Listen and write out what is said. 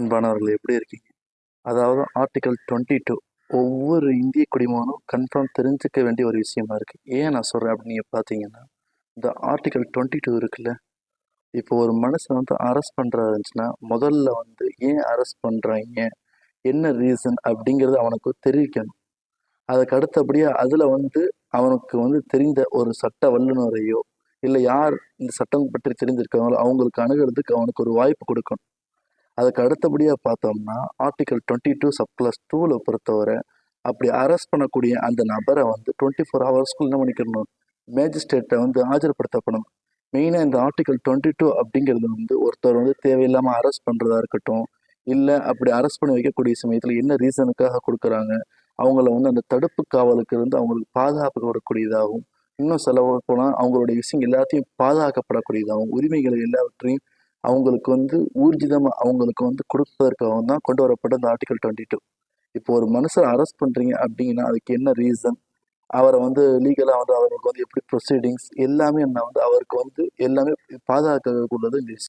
அன்பானவர்கள் எப்படி இருக்கீங்க? அதாவது ஆர்டிகல் டுவெண்ட்டி டூ ஒவ்வொரு இந்திய குடிமகனும் கன்ஃபார்ம் தெரிஞ்சுக்க வேண்டிய ஒரு விஷயமா இருக்குது ஏன் நான் சொல்கிறேன் அப்படின்னு பார்த்தீங்கன்னா இந்த ஆர்டிகல் டுவெண்ட்டி டூ இருக்குல்ல இப்போ ஒரு மனுஷன் வந்து அரெஸ்ட் பண்ணுறதா இருந்துச்சுன்னா முதல்ல வந்து ஏன் அரெஸ்ட் பண்ணுறாங்க என்ன ரீசன் அப்படிங்கிறது அவனுக்கு தெரிவிக்கணும். அதுக்கு அடுத்தபடியாக அதில் வந்து அவனுக்கு வந்து தெரிந்த ஒரு சட்ட வல்லுநரையோ இல்லை யார் இந்த சட்டம் பற்றி தெரிஞ்சிருக்காங்களோ அவங்களுக்கு அணுகிறதுக்கு அவனுக்கு ஒரு வாய்ப்பு கொடுக்கணும். அதுக்கு அடுத்தபடியாக பார்த்தோம்னா article twenty two sub plus டூவில் பொறுத்தவரை அப்படி அரெஸ்ட் பண்ணக்கூடிய அந்த நபரை வந்து டுவெண்ட்டி ஃபோர் ஹவர்ஸ்க்குள்ள என்ன பண்ணிக்கணும்? மேஜிஸ்ட்ரேட்டை வந்து ஆஜர்படுத்தப்படும் மெயினாக இந்த ஆர்டிகல் டுவெண்ட்டி டூ அப்படிங்கிறது வந்து ஒருத்தர் வந்து தேவையில்லாமல் அரெஸ்ட் பண்ணுறதா இருக்கட்டும் இல்லை அப்படி அரெஸ்ட் பண்ணி வைக்கக்கூடிய சமயத்தில் என்ன ரீசனுக்காக கொடுக்குறாங்க அவங்கள வந்து அந்த தடுப்பு காவலுக்கு இருந்து அவங்களுக்கு பாதுகாப்பு கொடுக்கக்கூடியதாகவும் இன்னும் செலவு போனால் அவங்களுடைய விஷயம் எல்லாத்தையும் பாதுகாக்கப்படக்கூடியதாகவும் உரிமைகள் எல்லாவற்றையும் அவங்களுக்கு வந்து ஊர்ஜிதமாக அவங்களுக்கு வந்து கொடுப்பதற்காக தான் கொண்டு வரப்பட்ட இந்த ஆர்டிகல் டுவெண்ட்டி டூ இப்போ ஒரு மனுஷன் அரெஸ்ட் பண்ணுறீங்க அப்படின்னா அதுக்கு என்ன ரீசன் அவரை வந்து லீகலாக வந்து அவருக்கு வந்து எப்படி ப்ரொசீடிங்ஸ் எல்லாமே என்ன வந்து அவருக்கு வந்து எல்லாமே பாதுகாக்கக்கூடியது இந்த விஷயம்